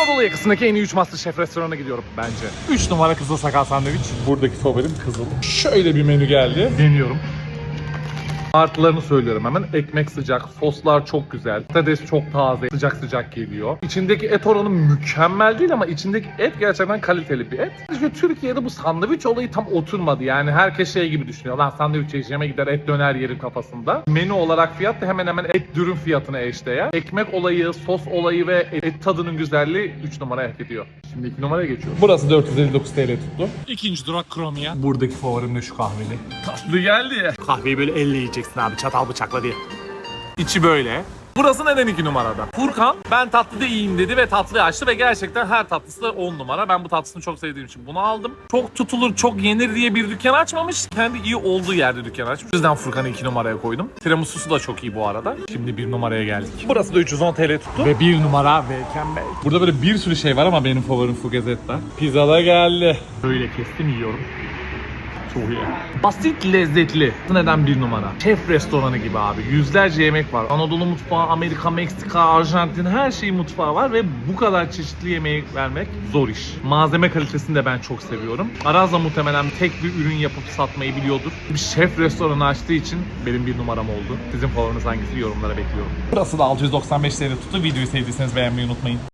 Anadolu yakasındaki en iyi 3 Masterchef restoranına gidiyorum bence. 3 numara kızıl sakal sandviç. Buradaki favorim kızıl. Şöyle bir menü geldi. Deniyorum. Artılarını söylüyorum hemen. Ekmek sıcak, soslar çok güzel. Patates çok taze, sıcak sıcak geliyor. İçindeki et oranı mükemmel değil ama içindeki et gerçekten kaliteli bir et. İşte Türkiye'de bu sandviç olayı tam oturmadı. Yani herkes şey gibi düşünüyor. Lan sandviç yiyeceğime gider et döner yerim kafasında. Menü olarak fiyat da hemen hemen et dürüm fiyatına eşdeğer. Ekmek olayı, sos olayı ve et tadının güzelliği 3 numaraya hak ediyor. Şimdi 2 numaraya geçiyoruz. Burası 459 TL tuttu. İkinci durak Kromya. Buradaki favorim de şu kahveli. Tatlı geldi. Kahveyi böyle elle yiyeceksin abi çatal bıçakla diye. İçi böyle. Burası neden 2 numarada? Furkan ben tatlı da iyiyim dedi ve tatlıyı açtı ve gerçekten her tatlısı da 10 numara. Ben bu tatlısını çok sevdiğim için bunu aldım. Çok tutulur, çok yenir diye bir dükkan açmamış. Kendi iyi olduğu yerde dükkan açmış. O yüzden Furkan'ı 2 numaraya koydum. Tiramisu'su da çok iyi bu arada. Şimdi 1 numaraya geldik. Burası da 310 TL tuttu. Ve 1 numara Bacon Bey. Burada böyle bir sürü şey var ama benim favorim Fugazetta. Pizza da geldi. Böyle kestim yiyorum. Çok. Basit lezzetli. Neden bir numara? Şef restoranı gibi abi. Yüzlerce yemek var. Anadolu mutfağı, Amerika, Meksika, Arjantin her şeyin mutfağı var ve bu kadar çeşitli yemeği vermek zor iş. Malzeme kalitesini de ben çok seviyorum. Arazza muhtemelen tek bir ürün yapıp satmayı biliyordur. Bir şef restoranı açtığı için benim bir numaram oldu. Sizin favoriniz hangisi yorumlara bekliyorum. Burası da 695 TL tuttu. Videoyu sevdiyseniz beğenmeyi unutmayın.